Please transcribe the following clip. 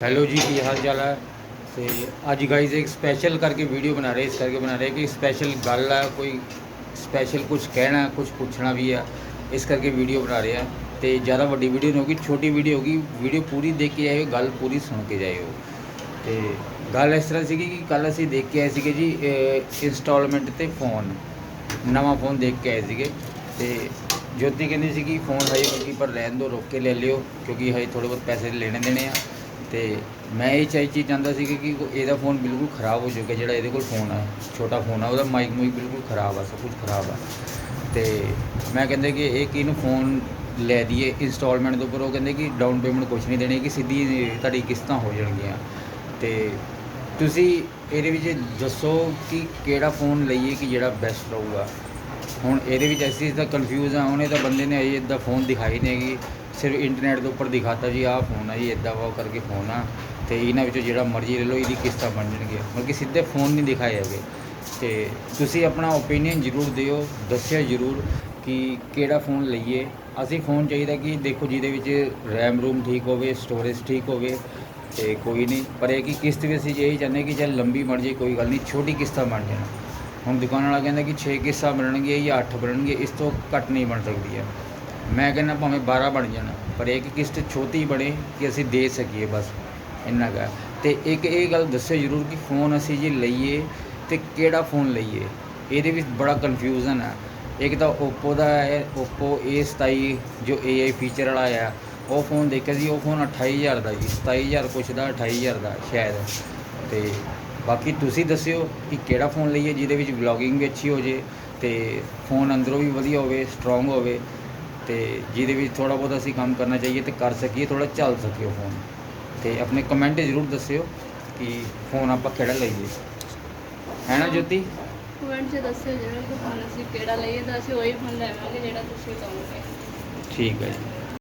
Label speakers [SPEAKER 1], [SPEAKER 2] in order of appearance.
[SPEAKER 1] Hello ਜੀ, ਕੀ ਹਾਲ ਚਾਲ ਹੈ? ਤੇ ਅੱਜ ਗਾਈਜ਼ ਇੱਕ ਸਪੈਸ਼ਲ ਕਰਕੇ ਵੀਡੀਓ ਬਣਾ ਰਹੇ, ਇਸ ਕਰਕੇ ਬਣਾ ਰਹੇ ਕਿ ਸਪੈਸ਼ਲ ਗੱਲ ਹੈ ਕੋਈ ਸਪੈਸ਼ਲ ਕੁਝ ਕਹਿਣਾ ਕੁਝ ਪੁੱਛਣਾ ਵੀ ਹੈ ਇਸ ਕਰਕੇ ਵੀਡੀਓ ਬਣਾ ਰਹੇ ਆ। ਤੇ ਜ਼ਿਆਦਾ ਵੱਡੀ ਵੀਡੀਓ ਨਹੀਂ ਹੋਗੀ ਛੋਟੀ ਵੀਡੀਓ ਹੋਗੀ ਵੀਡੀਓ ਪੂਰੀ ਦੇਖ ਕੇ ਆਇਓ, ਗੱਲ ਪੂਰੀ ਸੁਣ ਕੇ ਜਾਇਓ। ਤੇ ਗੱਲ ਇਸ ਤਰ੍ਹਾਂ ਸੀਗੀ ਕਿ ਕੱਲ ਅਸੀਂ ਦੇਖ ਕੇ ਆਏ ਸੀਗੇ ਜੀ ਇੰਸਟਾਲਮੈਂਟ ਤੇ ਫੋਨ ਨਵਾਂ ਫੋਨ ਦੇਖ ਕੇ ਆਏ ਸੀਗੇ। ਤੇ ਜੋਤੀ ਕਹਿੰਦੀ ਸੀ ਕਿ ਫੋਨ ਹਜੇ ਬਾਕੀ ਪਰ ਰਹਿਣ ਦੋ, ਰੋਕ ਕੇ ਲੈ ਲਿਓ, ਕਿਉਂਕਿ ਹਜੇ ਥੋੜੇ ਬਹੁਤ ਪੈਸੇ ਲੈਣੇ ਦੇਣੇ ਆ। ਤੇ ਮੈਂ ਇਹ ਚਾਹੀ ਚੀਜ਼ ਚਾਹੁੰਦਾ ਸੀ ਕਿ ਇਹਦਾ ਫੋਨ ਬਿਲਕੁਲ ਖਰਾਬ ਹੋ ਚੁੱਕਿਆ ਜਿਹੜਾ ਇਹਦੇ ਕੋਲ ਫੋਨ ਆ, ਛੋਟਾ ਫੋਨ ਆ, ਉਹਦਾ ਮਾਈਕ ਮੂਈਕ ਬਿਲਕੁਲ ਖਰਾਬ ਆ, ਸਭ ਕੁਝ ਖਰਾਬ ਆ। ਤੇ ਮੈਂ ਕਹਿੰਦੇ ਕਿ ਇਹ ਕਿਹਨੂੰ ਫੋਨ ਲੈ ਦਈਏ ਇੰਸਟਾਲਮੈਂਟ ਦੇ ਉੱਪਰ, ਉਹ ਕਹਿੰਦੇ ਕਿ ਡਾਊਨ ਪੇਮੈਂਟ ਕੁਝ ਨਹੀਂ ਦੇਣੀ, ਕਿ ਸਿੱਧੀ ਤੁਹਾਡੀ ਕਿਸ਼ਤਾਂ ਹੋ ਜਾਣਗੀਆਂ। ਤੇ ਤੁਸੀਂ ਇਹਦੇ ਵਿੱਚ ਦੱਸੋ ਕਿ ਕਿਹੜਾ ਫੋਨ ਲਈਏ ਕਿ ਜਿਹੜਾ ਬੈਸਟ ਰਹੂਗਾ। ਹੁਣ ਇਹਦੇ ਵਿੱਚ ਅਸੀਂ ਦਾ ਕਨਫਿਊਜ਼ ਆ ਉਹਨੇ ਤਾਂ ਬੰਦੇ ਨੇ ਅਜੇ ਇਦਾਂ ਫੋਨ ਦਿਖਾਈ ਨਹੀਂ ਹੈਗੀ। ਸਿਰਫ ਇੰਟਰਨੈਟ ਦੇ ਉੱਪਰ ਦਿਖਾਤਾ ਜੀ, ਆਹ ਫੋਨ ਆ ਜੀ ਇਦਾਂ ਵਾ ਕਰਕੇ ਫੋਨ ਆ ਤੇ ਇਹਨਾਂ ਵਿੱਚੋਂ ਜਿਹੜਾ ਮਰਜ਼ੀ ਲੈ ਲਓ, ਇਹਦੀ ਕਿਸ਼ਤਾਂ ਬਣ ਜਾਣਗੀਆਂ। ਮਤਲਬ ਕਿ ਸਿੱਧੇ ਫੋਨ ਨਹੀਂ ਦਿਖਾਏ ਹੈਗੇ। ਤੇ ਤੁਸੀਂ ਆਪਣਾ ਓਪੀਨੀਅਨ ਜ਼ਰੂਰ ਦਿਓ ਦੱਸਿਓ ਜ਼ਰੂਰ ਕਿ ਕਿਹੜਾ ਫੋਨ ਲਈਏ। ਅਸੀਂ ਫੋਨ ਚਾਹੀਦਾ ਕਿ ਦੇਖੋ ਜਿਹਦੇ ਵਿੱਚ ਰੈਮ ਰੂਮ ਠੀਕ ਹੋਵੇ ਸਟੋਰੇਜ ਠੀਕ ਹੋਵੇ ਤੇ ਕੋਈ ਨਹੀਂ। ਪਰ ਇਹ ਕਿ ਕਿਸ਼ਤ ਵੀ ਅਸੀਂ ਇਹੀ ਚਾਹੁੰਦੇ ਕਿ ਚੱਲ ਲੰਬੀ ਬਣ ਜੇ ਕੋਈ ਗੱਲ ਨਹੀਂ, ਛੋਟੀ ਕਿਸ਼ਤਾਂ ਬਣ ਜਾਣ। ਹੁਣ ਦੁਕਾਨ ਵਾਲਾ ਕਹਿੰਦਾ ਕਿ 6 ਕਿਸ਼ਤਾਂ ਬਣਨਗੀਆਂ ਜਾਂ 8 ਬਣਨਗੀਆਂ, ਇਸ ਤੋਂ ਘੱਟ ਨਹੀਂ ਬਣ ਸਕਦੀ ਹੈ ਮੈਂ ਕਹਿੰਦਾ ਭਾਵੇਂ 12 ਬਣ ਜਾਣ, ਪਰ ਇੱਕ ਕਿਸ਼ਤ ਛੋਟੀ ਬਣੇ ਕਿ ਅਸੀਂ ਦੇ ਸਕੀਏ ਬਸ, ਇੰਨਾ ਕੁ ਹੈ। ਤੇ ਇੱਕ ਇਹ ਗੱਲ ਦੱਸਿਓ ਜ਼ਰੂਰ ਕਿ ਫੋਨ ਅਸੀਂ ਜੇ ਲਈਏ ਤੇ ਕਿਹੜਾ ਫੋਨ ਲਈਏ? ਇਹਦੇ ਵਿੱਚ ਬੜਾ ਕਨਫਿਊਜ਼ਨ ਹੈ। ਇੱਕ ਤਾਂ Oppo ਦਾ ਹੈ, Oppo A27 ਜੋ AI ਫੀਚਰ ਵਾਲਾ ਆ ਉਹ ਫੋਨ ਦੇਖਿਆ ਸੀ, ਉਹ ਫੋਨ 28000 ਦਾ ਜੀ 27000 ਕੁਛ ਦਾ 28000 ਦਾ ਸ਼ਾਇਦ। ਤੇ ਬਾਕੀ ਤੁਸੀਂ ਦੱਸਿਓ ਕਿ ਕਿਹੜਾ ਫੋਨ ਲਈਏ ਜਿਹਦੇ ਵਿੱਚ ਵਲੌਗਿੰਗ ਵੀ ਅੱਛੀ ਹੋ ਜੇ ਤੇ ਫੋਨ ਅੰਦਰੋਂ ਵੀ ਵਧੀਆ ਹੋਵੇ ਸਟਰੋਂਗ ਹੋਵੇ। ਤੇ ਜਿਹਦੇ ਵਿੱਚ ਥੋੜਾ ਬਹੁਤ ਅਸੀਂ ਕੰਮ ਕਰਨਾ ਚਾਹੀਏ ਤੇ ਕਰ ਸਕੀਏ ਥੋੜਾ ਚੱਲ ਸਕੇ ਉਹ ਫੋਨ ਤੇ ਆਪਣੇ ਕਮੈਂਟ ਜ਼ਰੂਰ ਦੱਸਿਓ ਕਿ ਫੋਨ ਆਪਾਂ ਕਿਹੜਾ ਲਈਏ। ਹੈ ਨਾ ਜੋਤੀ?
[SPEAKER 2] ਕਮੈਂਟ 'ਚ ਦੱਸਿਓ ਜਿਹੜਾ ਫੋਨ ਅਸੀਂ ਕਿਹੜਾ ਲਈਏ ਤਾਂ ਅਸੀਂ ਉਹੀ ਫੋਨ ਲੈਵਾਂਗੇ ਜਿਹੜਾ ਤੁਸੀਂ ਕਹੋਗੇ।
[SPEAKER 1] ਠੀਕ ਹੈ ਜੀ।